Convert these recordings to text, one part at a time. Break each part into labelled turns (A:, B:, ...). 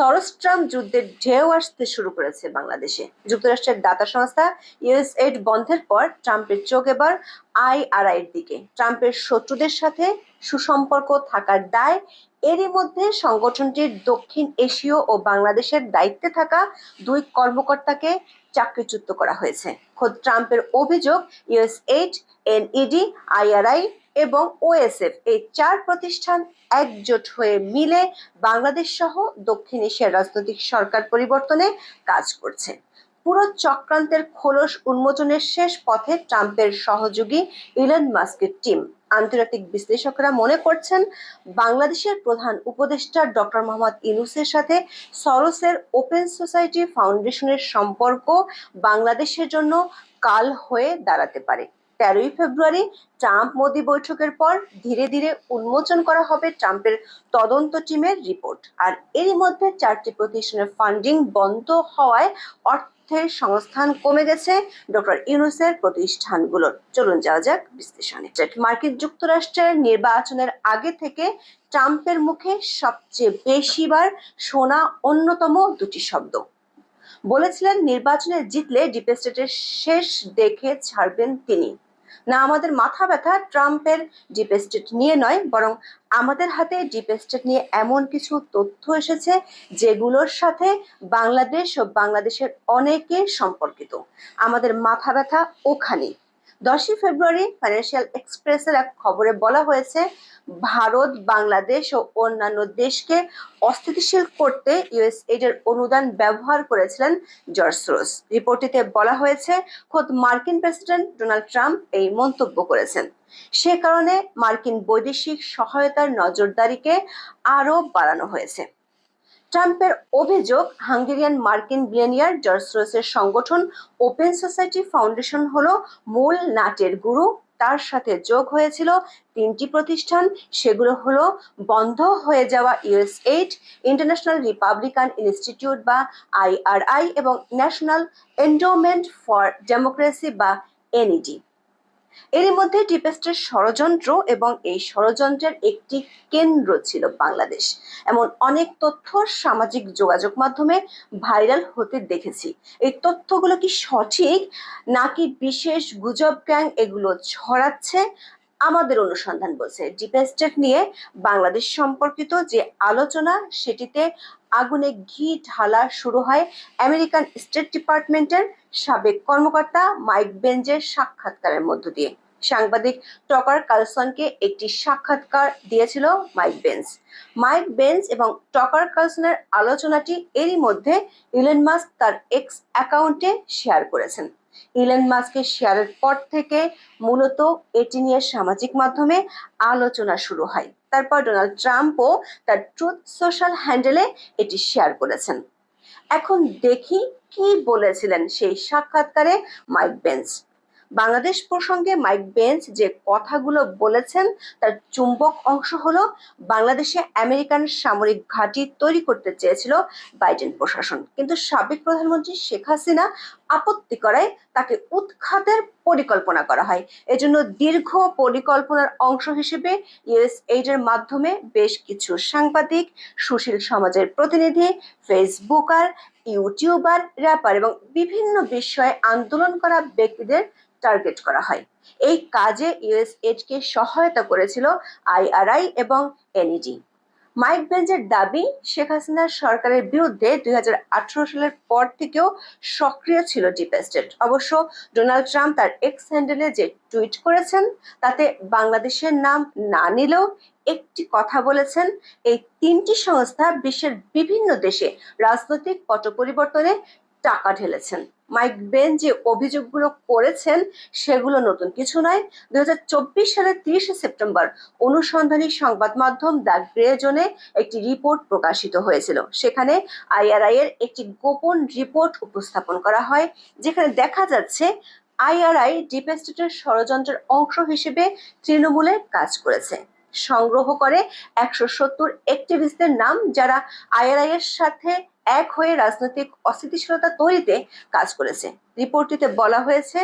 A: সরস ট্রাম্প যুদ্ধের ঢেউ আসতে শুরু করেছে বাংলাদেশে। যুক্তরাষ্ট্রের দাতা সংস্থা ইউএসএইড বন্ধের পর ট্রাম্পের চোখ এবার আইআরআই এর দিকে। ট্রাম্পের শত্রুদের সাথে সুসম্পর্ক থাকার দায় এরই মধ্যে সংগঠনটির দক্ষিণ এশীয় ও বাংলাদেশের দায়িত্বে থাকা দুই কর্মকর্তাকে চাকরিচ্যুত করা হয়েছে। খোদ ট্রাম্পের অভিযোগ ইউএস এইড এনইডি, আইআরআই এবং ওএসএফ এই চার প্রতিষ্ঠান একজোট হয়ে মিলে বাংলাদেশ সহ দক্ষিণ এশিয়ার রাজনৈতিক সরকার পরিবর্তনে কাজ করছে। পুরো চক্রান্তের খোলস উন্মোচনের শেষ পথে ট্রাম্পের সহযোগী ইলন মাস্কের টিম। আন্তর্জাতিক বিশ্লেষকরা মনে করছেন, বাংলাদেশের প্রধান উপদেষ্টা ডক্টর মোহাম্মদ ইনুসের সাথে সরসের ওপেন সোসাইটি ফাউন্ডেশনের সম্পর্ক বাংলাদেশের জন্য কাল হয়ে দাঁড়াতে পারে। তেরোই ফেব্রুয়ারি ট্রাম্প মোদি বৈঠকের পর ধীরে ধীরে উন্মোচন করা হবে ট্রাম্পের তদন্ত টিমের রিপোর্ট। আর এরই মধ্যে চারটি প্রতিষ্ঠানের ফান্ডিং বন্ধ হওয়ায় অর্থের সংস্থান কমে গেছে ডক্টর ইউনুসের প্রতিষ্ঠানগুলোর। চলুন যাওয়া যাক বিশ্লেষণে। মার্কিন যুক্তরাষ্ট্রের নির্বাচনের আগে থেকে ট্রাম্পের মুখে সবচেয়ে বেশিবার শোনা অন্যতম দুটি শব্দ। বলেছিলেন, নির্বাচনে জিতলে ডিপেস্টেটের শেষ দেখে ছাড়বেন তিনি। না আমাদের মাথা ব্যথা ট্রাম্পের ডিপ স্টেট নিয়ে নয়, বরং আমাদের হাতে ডিপ স্টেট নিয়ে এমন কিছু তথ্য এসেছে যেগুলোর সাথে বাংলাদেশ ও বাংলাদেশের অনেকে সম্পর্কিত। আমাদের মাথা ব্যথা ওখানে দশই ফেব্রুয়ারি ফাইন্যান্সিয়াল এক্সপ্রেসের এক খবরে বলা হয়েছে, ভারত, বাংলাদেশ ও অন্যান্য দেশকে অস্থিতিশীল করতে এর অনুদান ব্যবহার করেছিলেন জর্জ সোরস রিপোর্টটিতে বলা হয়েছে, খোদ মার্কিন প্রেসিডেন্ট ডোনাল্ড ট্রাম্প এই মন্তব্য করেছেন। সে কারণে মার্কিন বৈদেশিক সহায়তার নজরদারিকে আরও বাড়ানো হয়েছে। ট্রাম্পের অভিযোগ, হাঙ্গেরিয়ান মার্কিন বিলিয়নিয়ার জর্জ সোরসের সংগঠন ওপেন সোসাইটি ফাউন্ডেশন হল মূল নাটের গুরু। তার সাথে যোগ হয়েছিল তিনটি প্রতিষ্ঠান। সেগুলো হলো বন্ধ হয়ে যাওয়া US aid international republican institute বা আইআরআই এবং ন্যাশনাল এন্ডোমেন্ট ফর ডেমোক্রেসি বা এনইডি এরই মধ্যে টিপেস্টের ষড়যন্ত্র এবং এই ষড়যন্ত্রের একটি কেন্দ্র ছিল বাংলাদেশ। এমন অনেক তথ্য সামাজিক যোগাযোগ মাধ্যমে ভাইরাল হতে দেখেছি। এই তথ্যগুলো কি সঠিক নাকি বিশেষ গুজব গ্যাং এগুলো ছড়াচ্ছে? আমাদের অনুসন্ধান বলছে ডিপ স্টেট নিয়ে বাংলাদেশ সম্পর্কিত যে আলোচনা, সেটিতে আগুনে ঘি ঢালা শুরু হয় আমেরিকান স্টেট ডিপার্টমেন্টের সাবেক কর্মকর্তা মাইক বেঞ্জের সাক্ষাৎকারের মধ্য দিয়ে। সাংবাদিক টকার কালসনকে একটি সাক্ষাৎকার দিয়েছিল মাইক বেঞ্চ মাইক বেঞ্চ এবং টকার কালসনের আলোচনাটি এরই মধ্যে ইলেন মাস্ক তার এক্স অ্যাকাউন্টে শেয়ার করেছেন। ইলেন মাস্কের শেয়ারের পর থেকে মূলত এটি নিয়ে সামাজিক মাধ্যমে আলোচনা শুরু হয়। তারপর ডোনাল্ড ট্রাম্পও তার ট্রুথ সোশ্যাল হ্যান্ডেলে এটি শেয়ার করেছেন। এখন দেখি কি বলেছিলেন সেই সাক্ষাৎকারে মাইক বেঞ্চ বাংলাদেশ প্রসঙ্গে মাইক বেঞ্চ যে কথাগুলো বলেছেন, তার চুম্বক অংশ হলো বাংলাদেশে আমেরিকান সামরিক ঘাঁটি তৈরি করতে চেয়েছিল বাইডেন প্রশাসন। কিন্তু সাবেক প্রধানমন্ত্রী শেখ হাসিনা আপত্তি করায় তাকে উৎখাতের পরিকল্পনা করা হয়। এজন্য দীর্ঘ পরিকল্পনার অংশ হিসেবে ইউএস এইডের মাধ্যমে বেশ কিছু সাংবাদিক, সুশীল সমাজের প্রতিনিধি, ফেসবুকার, ইউটিউবার, র্যাপার এবং বিভিন্ন বিষয়ে আন্দোলন করা ব্যক্তিদের টার্গেট করা হয়। এই কাজে ইউএস কে সহায়তা করেছিল আইআরআই এবং এনইডি। মাইক বেঞ্চের দাবি, শেখ হাসিনার সরকারের বিরুদ্ধে দুই হাজার আঠেরো সালের পর থেকেও সক্রিয় ছিল ডিপ স্টেট অবশ্য ডোনাল্ড ট্রাম্প তার এক্স হ্যান্ডেলে যে টুইট করেছেন, তাতে বাংলাদেশের নাম না নিলেও একটি কথা বলেছেন, এই তিনটি সংস্থা বিশ্বের বিভিন্ন দেশে রাজনৈতিক পট পরিবর্তনে টাকা ঢেলেছেন। মাইক বেন যে অভিযোগগুলো করেছেন সেগুলো নতুন। কিছু নয়, দুই সালের তিরিশে সেপ্টেম্বর অনুসন্ধানী সংবাদ মাধ্যম দ্য গ্রে জোনে একটি রিপোর্ট প্রকাশিত হয়েছিল। সেখানে আইআরআই এর একটি গোপন রিপোর্ট উপস্থাপন করা হয়, যেখানে দেখা যাচ্ছে আইআরআই ডিপ স্টেটের ষড়যন্ত্রের অংশ হিসেবে তৃণমূলে কাজ করেছে। সংগ্রহ করে একশো সত্তর অ্যাক্টিভিস্টদের নাম, যারা আইআরআই এর সাথে এক হয়ে রাজনৈতিক অস্থিতিশীলতা তৈরিতে কাজ করেছে। রিপোর্টটিতে বলা হয়েছে,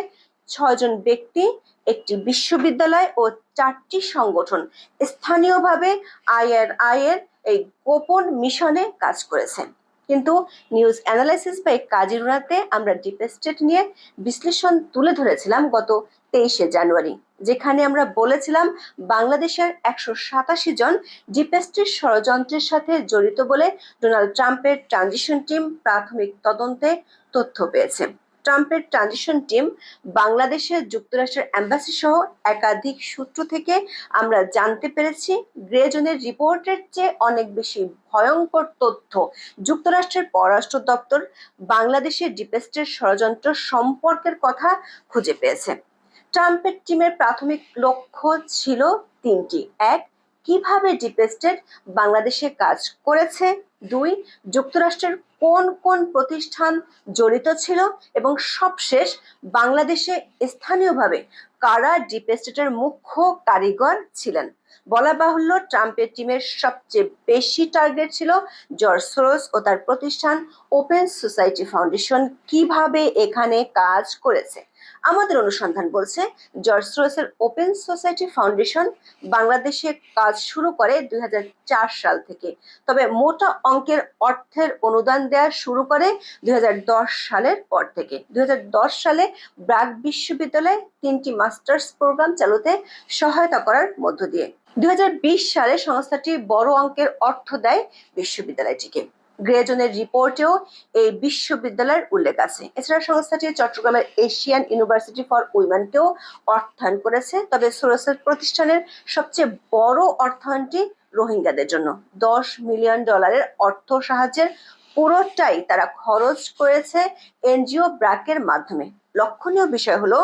A: ছয়জন ব্যক্তি, একটি বিশ্ববিদ্যালয় ও চারটি সংগঠন স্থানীয়ভাবে আইআরআই এর এই গোপন মিশনে কাজ করেছে। কিন্তু নিউজ অ্যানালাইসিস বাই কাজিরুনাতে আমরা ডিপ স্টেট নিয়ে বিশ্লেষণ তুলে ধরেছিলাম গত তেইশে জানুয়ারি, যেখানে আমরা বলেছিলাম বাংলাদেশের একশো সাতাশি জন ডিপেস্টের ষড়যন্ত্রের সাথে জড়িত বলে ডোনাল্ড ট্রাম্পের ট্রানজিশন টিম প্রাথমিক তদন্তে তথ্য পেয়েছে। ট্রাম্পের ট্রানজিশন টিম বাংলাদেশের যুক্তরাষ্ট্রের অ্যাম্বাসি সহ একাধিক সূত্র থেকে আমরা জানতে পেরেছি গ্রেজনের রিপোর্টের চেয়ে অনেক বেশি ভয়ঙ্কর তথ্য। যুক্তরাষ্ট্রের পররাষ্ট্র দপ্তর বাংলাদেশের ডিপেস্টের ষড়যন্ত্র সম্পর্কের কথা খুঁজে পেয়েছে। ট্রাম্পের টিমের প্রাথমিক লক্ষ্য ছিল তিনটি। এক কীভাবে ডিপেস্টেড বাংলাদেশে কাজ করেছে? দুই, যুক্তরাষ্ট্রের কোন কোন প্রতিষ্ঠান জড়িত ছিল? এবং সবশেষ, বাংলাদেশে স্থানীয়ভাবে কারা ডিপেস্টেটের মুখ্য কারিগর ছিলেন? বলা বাহুল্য ট্রাম্পের টিমের সবচেয়ে বেশি টার্গেট ছিল জর্জ সোরস ও তার প্রতিষ্ঠান ওপেন সোসাইটি ফাউন্ডেশন কীভাবে এখানে কাজ করেছে। আমাদের অনুসন্ধান বলছে, জর্জ সোরসের ওপেন সোসাইটি ফাউন্ডেশন বাংলাদেশে কাজ শুরু করে দুই হাজার চার সাল থেকে। তবে মোটা অঙ্কের অর্থের অনুদান দেওয়া শুরু করে দুই হাজার দশ সালের পর থেকে। দুই হাজার দশ সালে ব্রাক বিশ্ববিদ্যালয়ে তিনটি মাস্টার্স প্রোগ্রাম চালুতে সহায়তা করার মধ্য দিয়ে। দুই সালে সংস্থাটি বড় অঙ্কের অর্থ দেয় বিশ্ববিদ্যালয়টিকে। গ্রেজনের রিপোর্টেও এই বিশ্ববিদ্যালয়ের উল্লেখ আছে। এছাড়া সংস্থাটি চট্টগ্রামের এশিয়ান ইউনিভার্সিটি ফর উইমেনকেও অর্থায়ন করেছে। তবে সোরসের প্রতিষ্ঠানের সবচেয়ে বড় অর্থায়নটি রোহিঙ্গাদের জন্য। দশ মিলিয়ন ডলারের অর্থ সাহায্যের পুরোটাই তারা খরচ করেছে এনজিও ব্র্যাকের মাধ্যমে। লক্ষণীয় বিষয় হলো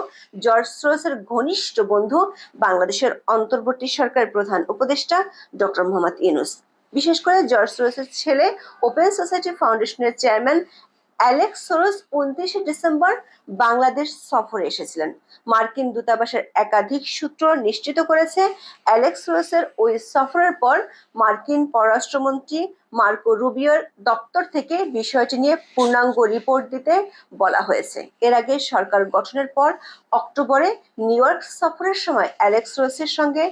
A: জর্জ সোরসের ঘনিষ্ঠ বন্ধু বাংলাদেশের অন্তর্বর্তী সরকারের প্রধান উপদেষ্টা ডক্টর মোহাম্মদ ইউনুস। বিশেষ করে জর্জ সোরসের ছেলে ওপেন সোসাইটি ফাউন্ডেশনের চেয়ারম্যান অ্যালেক্স সোরস উনত্রিশে ডিসেম্বর বাংলাদেশ সফরে এসেছিলেন। মার্কিন দূতাবাসের একাধিক সূত্র নিশ্চিত করেছে, অ্যালেক্স সোরসের ওই সফরের পর মার্কিন পররাষ্ট্রমন্ত্রী মার্কো রুবিওর দপ্তর থেকে বিষয়টি নিয়ে পূর্ণাঙ্গ রিপোর্ট দিতে বলা হয়েছে। এর আগে সরকার গঠনের পর অক্টোবরে নিউ ইয়র্ক সফরের সময় অ্যালেক্স রোসের সঙ্গে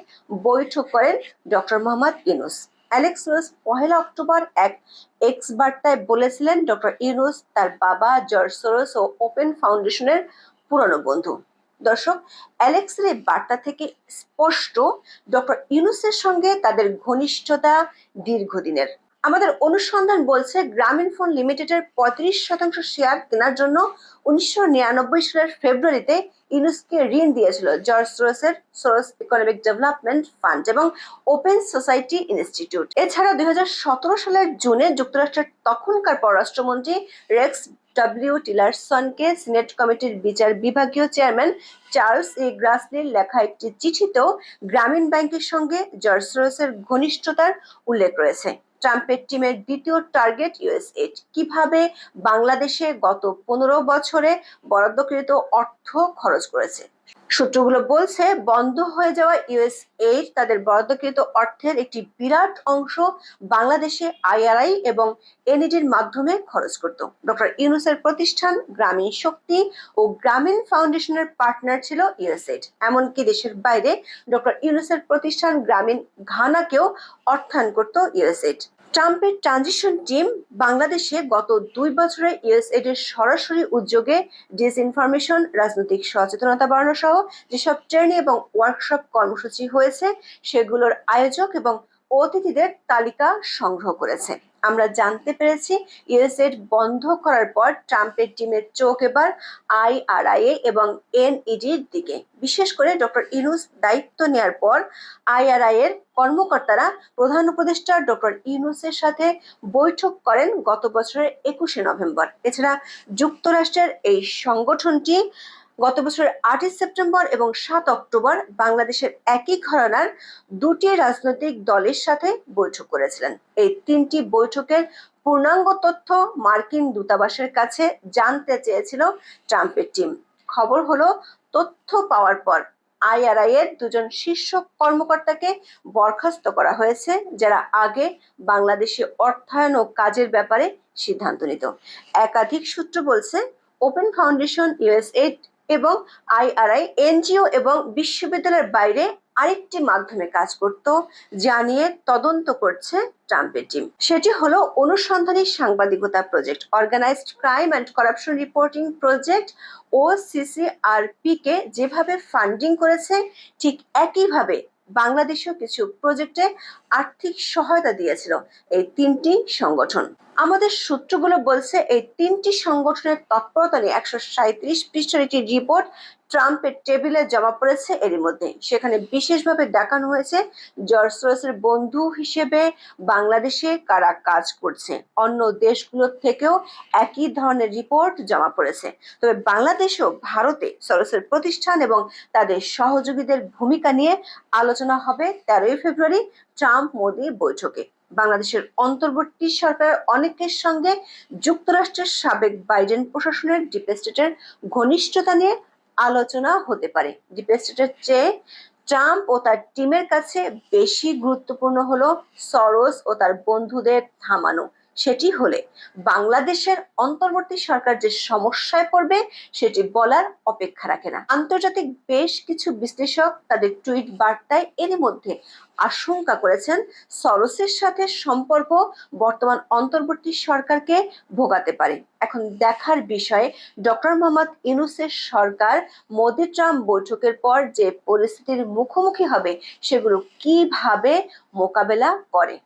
A: বৈঠক করেন doctor Mohammad Yunus. Alex Soros পহেলা অক্টোবর এক এক্স বার্তায় বলেছিলেন, ডক্টর ইউনুস তার বাবা জর্জ সোরস ও ওপেন ফাউন্ডেশনের পুরনো বন্ধু। দর্শক, অ্যালেক্সের এই বার্তা থেকে স্পষ্ট ডক্টর ইউনুসের সঙ্গে তাদের ঘনিষ্ঠতা দীর্ঘদিনের। আমাদের অনুসন্ধান বলছে গ্রামীণ ফোন লিমিটেডের পঁয়ত্রিশ শতাংশ শেয়ার কেনার জন্য উনিশশো নিরানব্বই সালের ফেব্রুয়ারিতে ইউনুসকে ঋণ দিয়েছিল, জর্জ সোরসের সোরস ইকোনমিক ডেভেলপমেন্ট ফান্ড এবং ওপেন সোসাইটি ইনস্টিটিউট এছাড়া দুই হাজার সতেরো সালের জুনে যুক্তরাষ্ট্রের তখনকার পররাষ্ট্রমন্ত্রী রেক্স ডাব্লিউ টিলারসনকে সিনেট কমিটির বিচার বিভাগীয় চেয়ারম্যান চার্লস ই গ্রাসলির লেখা একটি চিঠিতেও গ্রামীণ ব্যাংকের সঙ্গে জর্জ সোরসের ঘনিষ্ঠতার উল্লেখ রয়েছে। ট্রাম্পের টিমের দ্বিতীয় টার্গেট ইউএসএইড। কীভাবে বাংলাদেশে গত পনেরো বছরে বরাদ্দকৃত অর্থ খরচ করেছে? সূত্রগুলো বলছে, বন্ধ হয়ে যাওয়া ইউএস এইড তাদের বরাদ্দকৃত অর্থের একটি বিরাট অংশ বাংলাদেশে আইআরআই এবং এনইডির মাধ্যমে খরচ করত। ডক্টর ইউনুসের প্রতিষ্ঠান গ্রামীণ শক্তি ও গ্রামীণ ফাউন্ডেশনের পার্টনার ছিল ইউএসএইড এমনকি দেশের বাইরে ডক্টর ইউনুসের প্রতিষ্ঠান গ্রামীণ ঘানাকেও অর্থায়ন করত ইউএসএইড ট্রাম্পের ট্রানজিশন টিম বাংলাদেশে গত দুই বছরে ইউএসএড এর সরাসরি উদ্যোগে ডিসইনফরমেশন, রাজনৈতিক সচেতনতা বাড়ানো সহ যেসব ট্রেনিং এবং ওয়ার্কশপ কর্মসূচি হয়েছে, সেগুলোর আয়োজক এবং অতিথিদের তালিকা সংগ্রহ করেছে। আমরা জানতে পেরেছি ইউএসএড বন্ধ করার পর ট্রাম্পের টিমের চোখ এবার আইআরআইএ এবং এনইডির দিকে। বিশেষ করে ডক্টর ইনুস দায়িত্ব নেয়ার পর আইআরআই এর কর্মকর্তারা প্রধান উপদেষ্টা ডক্টর ইউনুসের সাথে বৈঠক করেন গত বছরের একুশে নভেম্বর। এছাড়া যুক্তরাষ্ট্রের এই সংগঠনটি গত বছরের আটই সেপ্টেম্বর এবং সাত অক্টোবর বাংলাদেশের একই ঘরানার দুটি রাজনৈতিক দলের সাথে বৈঠক করেছিলেন। এই তিনটি বৈঠকের পূর্ণাঙ্গ তথ্য মার্কিন দূতাবাসের কাছে জানতে চেয়েছিল ট্রাম্পের টিম। খবর হলো, তথ্য পাওয়ার পর আইআরআই এর দুজন শীর্ষ কর্মকর্তাকে বরখাস্ত করা হয়েছে, যারা আগে বাংলাদেশে অর্থায়ন ও কাজের ব্যাপারে সিদ্ধান্ত নিত। একাধিক সূত্র বলছে, ওপেন ফাউন্ডেশন ইউএসএড এবং আইআরআই এনজিও এবং বিশ্ববিদ্যালয়ের বাইরে আরেকটি মাধ্যমে কাজ করত জানিয়ে তদন্ত করছে ট্রাম্পের টিম সেটি হলো অনুসন্ধানী সাংবাদিকতা project organized crime and corruption reporting project ও কে যেভাবে ফান্ডিং করেছে, ঠিক একইভাবে বাংলাদেশেও কিছু প্রজেক্টে আর্থিক সহায়তা দিয়েছিল এই তিনটি সংগঠন। আমাদের সূত্রগুলো বলছে এই তিনটি সংগঠনের তৎপরতা নিয়ে একশো সাঁত্রিশ পৃষ্ঠার একটি রিপোর্ট ট্রাম্পের টেবিলে জমা পড়েছে এরই মধ্যে। সেখানে বিশেষভাবে দেখানো হয়েছে জর্জ বন্ধু হিসেবে বাংলাদেশে কারা কাজ করছে। অন্য দেশগুলোর থেকেও একই ধরনের রিপোর্ট জমা পড়েছে। তবে বাংলাদেশও ভারতে সরোসের প্রতিষ্ঠান এবং তাদের সহযোগীদের ভূমিকা নিয়ে আলোচনা হবে তেরোই ফেব্রুয়ারি ট্রাম্প মোদি বৈঠকে। বাংলাদেশের অন্তর্বর্তী সরকারের অনেকের সঙ্গে যুক্তরাষ্ট্রের সাবেক বাইডেন প্রশাসনের ডিপেস্টেটের ঘনিষ্ঠতা নিয়ে আলোচনা হতে পারে। ডিপেস্টেটের চেয়ে ট্রাম্প ও তার টিমের কাছে বেশি গুরুত্বপূর্ণ হলো সরস ও তার বন্ধুদের থামানো। সেটি হলে বাংলাদেশের অন্তর্বর্তী সরকার যে সমস্যায় পড়বে সেটি বলার অপেক্ষা রাখে না। আন্তর্জাতিক বেশ কিছু বিশ্লেষক তাদের টুইট বার্তায় এরই মধ্যে আশঙ্কা করেছেন সরোসের সাথে সম্পর্ক বর্তমান অন্তর্বর্তী সরকারকে ভোগাতে পারে। এখন দেখার বিষয়ে ডক্টর মোহাম্মদ ইউনুসের সরকার মোদি ট্রাম্প বৈঠকের পর যে পরিস্থিতির মুখোমুখি হবে সেগুলো কীভাবে মোকাবেলা করে?